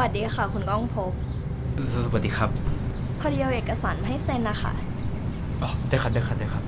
วัสดีค่ะ คุณก้องภพบ สวัสดีครับ พอดีเอาเอกสารให้เซ็นนะคะ อ๋อ ได้ครับ ได้ครับ ได้ครับ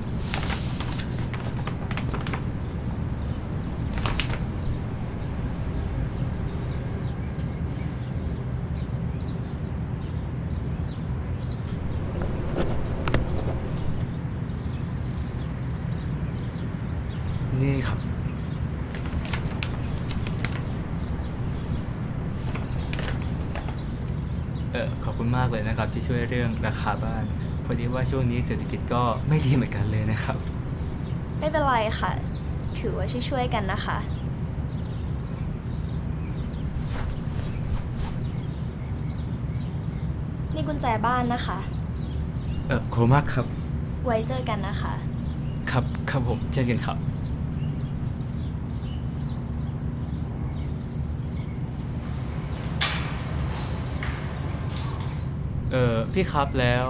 เออขอบคุณมากเลยนะครับ ที่ช่วยเรื่องราคาบ้าน พอดีว่าช่วงนี้เศรษฐกิจก็ไม่ดีเหมือนกันเลยนะครับ ไม่เป็นไรค่ะ ถือว่าช่วยๆกันนะคะ นี่กุญแจบ้านนะคะ เออขอบคุณมากครับ ไว้เจอกันนะคะ ครับครับผมเช่นกันครับ เออพี่ครับแล้ว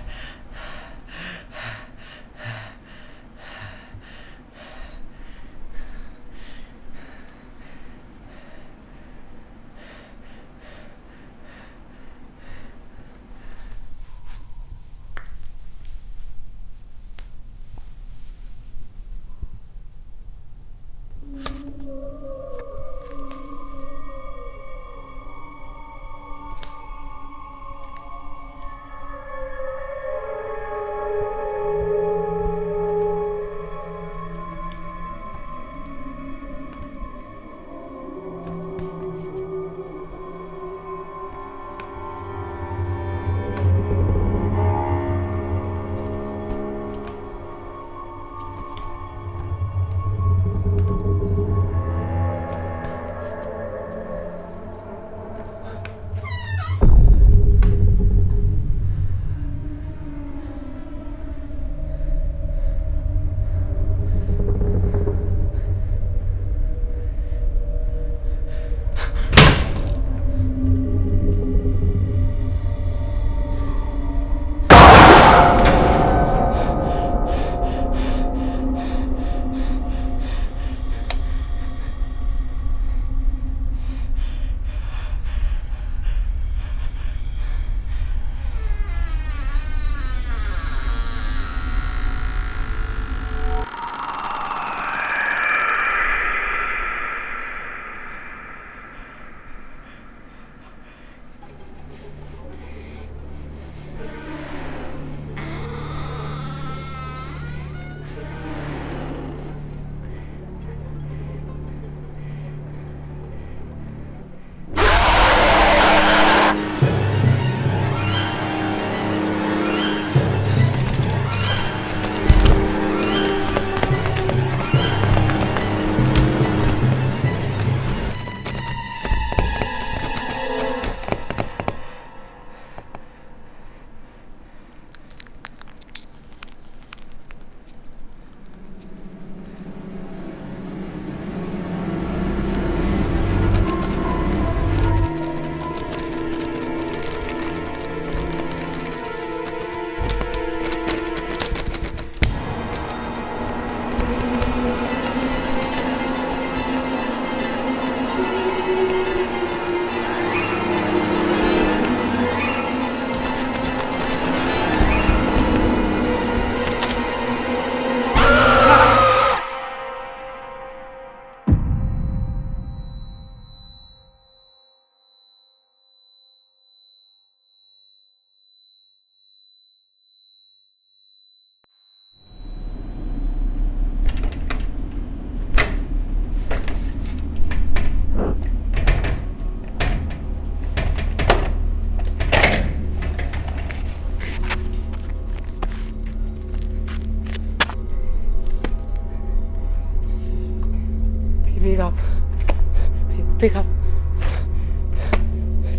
พี่ครับ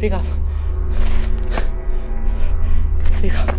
พี่ครับ พี่ครับ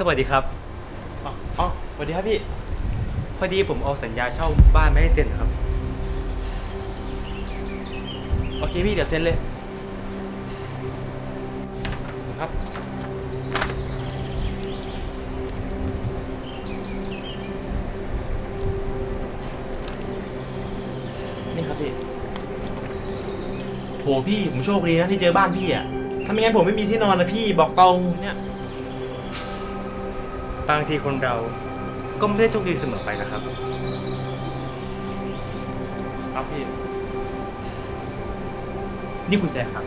สวัสดีครับอ๋ออ๋อสวัสดีครับพี่ พอดีผมเอาสัญญาเช่าบ้านไม่ให้เซ็นครับ โอเคพี่เดี๋ยวเซ็นเลย ครับ นี่ครับพี่ โหพี่ผมโชคดีนะที่เจอบ้านพี่อะ ถ้าไม่งั้นผมไม่มีที่นอนนะพี่บอกตรงเนี่ย บางทีคนเราก็ไม่ได้โชคดีเสมอไปนะครับ ครับพี่ นี่คุณแจครับ